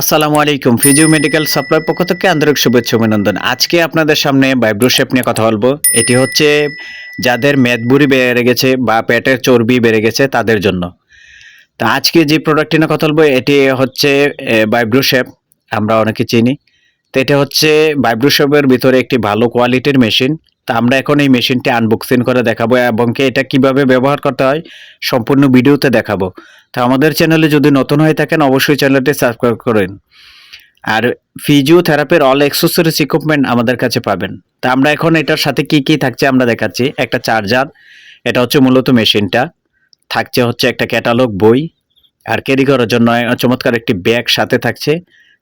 আসসালামু আলাইকুম। Physio medical supply পক্ষ থেকে আন্তরিক শুভেচ্ছা অভিনন্দন। আজকে আপনাদের সামনে ভাইব্রোশেপ নিয়ে কথা বলব। এটি হচ্ছে যাদের মেদবুড়ি বেড়ে গেছে বা পেটের চর্বি বেড়ে গেছে তাদের জন্য। তা আজকে যে প্রোডাক্টটি নিয়ে কথা বলব, এটি হচ্ছে ভাইব্রোশেপ আমরা অনেকে চিনি। তো এটা হচ্ছে ভাইব্রোশেপের ভিতরে একটি ভালো কোয়ালিটির মেশিন তা আমরা এখন এই মেশিনটি আনবক্সিং করে দেখাবো এবং এটা কীভাবে ব্যবহার করতে হয় সম্পূর্ণ ভিডিওতে দেখাবো। তা আমাদের চ্যানেলে যদি নতুন হয়ে থাকেন, অবশ্যই চ্যানেলটি সাবস্ক্রাইব করেন। আর ফিজিওথেরাপির অল এক্সেসরিজ ইকুইপমেন্ট আমাদের কাছে পাবেন। তা আমরা এখন এটার সাথে কি কি থাকছে আমরা দেখাচ্ছি। একটা চার্জার এটা হচ্ছে মূলত মেশিনটা। থাকছে হচ্ছে একটা ক্যাটালগ বই। আর ক্যারি করার জন্য চমৎকার একটি ব্যাগ সাথে থাকছে।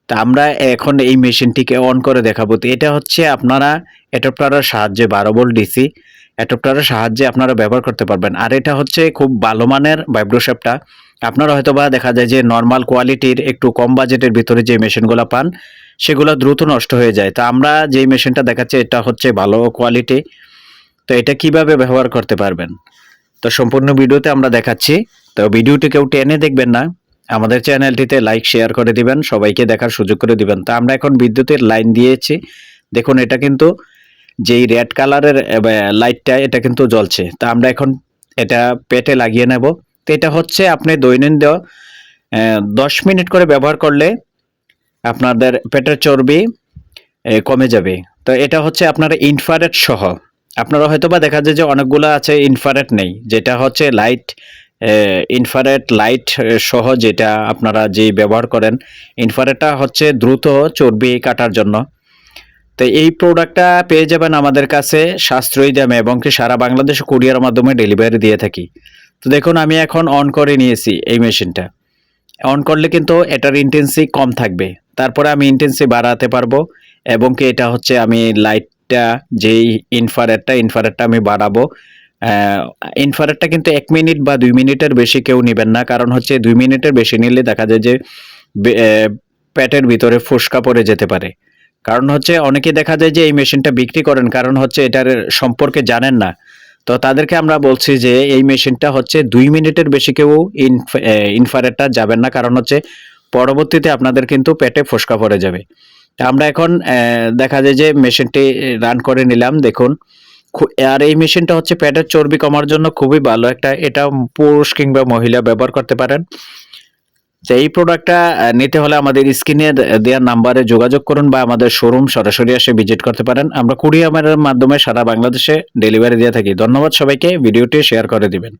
তা আমরা এখন এই মেশিনটিকে অন করে দেখাবো। তো এটা হচ্ছে আপনারা অ্যাডপ্টারের সাহায্যে বারো ভোল্ট ডিসি অ্যাডপ্টারের সাহায্যে আপনারা ব্যবহার করতে পারবেন। আর এটা হচ্ছে খুব ভালো মানের ভাইব্রোশেপটা আপনারা হয়তো বা দেখা যায় যে নর্মাল কোয়ালিটির একটু কম বাজেটের ভিতরে যে মেশিনগুলো পান, সেগুলো দ্রুত নষ্ট হয়ে যায়। তো আমরা যেই মেশিনটা দেখাচ্ছি, এটা হচ্ছে ভালো কোয়ালিটি তো এটা কীভাবে ব্যবহার করতে পারবেন? তো সম্পূর্ণ ভিডিওতে আমরা দেখাচ্ছি। তো ভিডিওটি কেউ টেনে দেখবেন না। আমাদের চ্যানেলটিতে লাইক, শেয়ার করে দিবেন, সবাইকে দেখার সুযোগ করে দিবেন। তো আমরা এখন বিদ্যুতের লাইন দিয়েছি। দেখুন, এটা কিন্তু যেই রেড কালারের লাইটটা, এটা কিন্তু জ্বলছে। তা আমরা এখন এটা পেটে লাগিয়ে নেব। তো এটা হচ্ছে আপনি দৈনন্দিন দশ মিনিট করে ব্যবহার করলে আপনাদের পেটের চর্বি কমে যাবে। তো এটা হচ্ছে আপনার ইনফারেট সহ। আপনারা হয়তো বা দেখা যায় যে অনেকগুলো আছে ইনফারেট নেই। যেটা হচ্ছে লাইট ইনফ্রারেড লাইট সহ যেটা আপনারা যে ব্যবহার করেন ইনফারেটটা হচ্ছে দ্রুত চর্বি কাটার জন্য। তো এই প্রোডাক্টটা পেয়ে যাবেন আমাদের কাছে সাশ্রয়ী দামে এবং কি সারা বাংলাদেশে কুরিয়ার মাধ্যমে ডেলিভারি দিয়ে থাকি। তো দেখুন, আমি এখন অন করে নিয়েছি এই মেশিনটা অন করলে কিন্তু এটার ইন্টেন্সি কম থাকবে। তারপরে আমি ইন্টেন্সি বাড়াতে পারব এবং কি এটা হচ্ছে আমি লাইটটা যেই ইনফারেটটা ইনফারেটটা আমি বাড়াবো ইনফারেটটা কিন্তু এক মিনিট বা দুই মিনিটের বেশি কেউ নেবেন না। কারণ হচ্ছে দুই মিনিটের বেশি নিলে দেখা যায় যে পেটের ভিতরে ফুসকা পড়ে যেতে পারে। কারণ হচ্ছে অনেকে দেখা যায় যে এই মেশিনটা বিক্রি করেন, কারণ হচ্ছে এটার সম্পর্কে জানেন না। তো তাদেরকে আমরা বলছি যে, এই মেশিনটা হচ্ছে দুই মিনিটের বেশি কেউ ইনফারেটটা যাবেন না। কারণ হচ্ছে পরবর্তীতে আপনাদের কিন্তু পেটে ফোসকা পড়ে যাবে। আমরা এখন দেখা যায় যে মেশিনটি রান করে নিলাম, দেখুন। আর এই মেশিনটা হচ্ছে পেটের চর্বি কমার জন্য খুবই ভালো একটা, এটা পুরুষ কিংবা মহিলা ব্যবহার করতে পারেন। তো এই প্রোডাক্টটা নিতে হলে আমাদের স্ক্রিনে দেওয়ার নাম্বারে যোগাযোগ করুন বা আমাদের শোরুম সরাসরি এসে ভিজিট করতে পারেন। আমরা কুরিয়ারের মাধ্যমে সারা বাংলাদেশে ডেলিভারি দিয়ে থাকি। ধন্যবাদ সবাইকে ভিডিওটি শেয়ার করে দিবেন।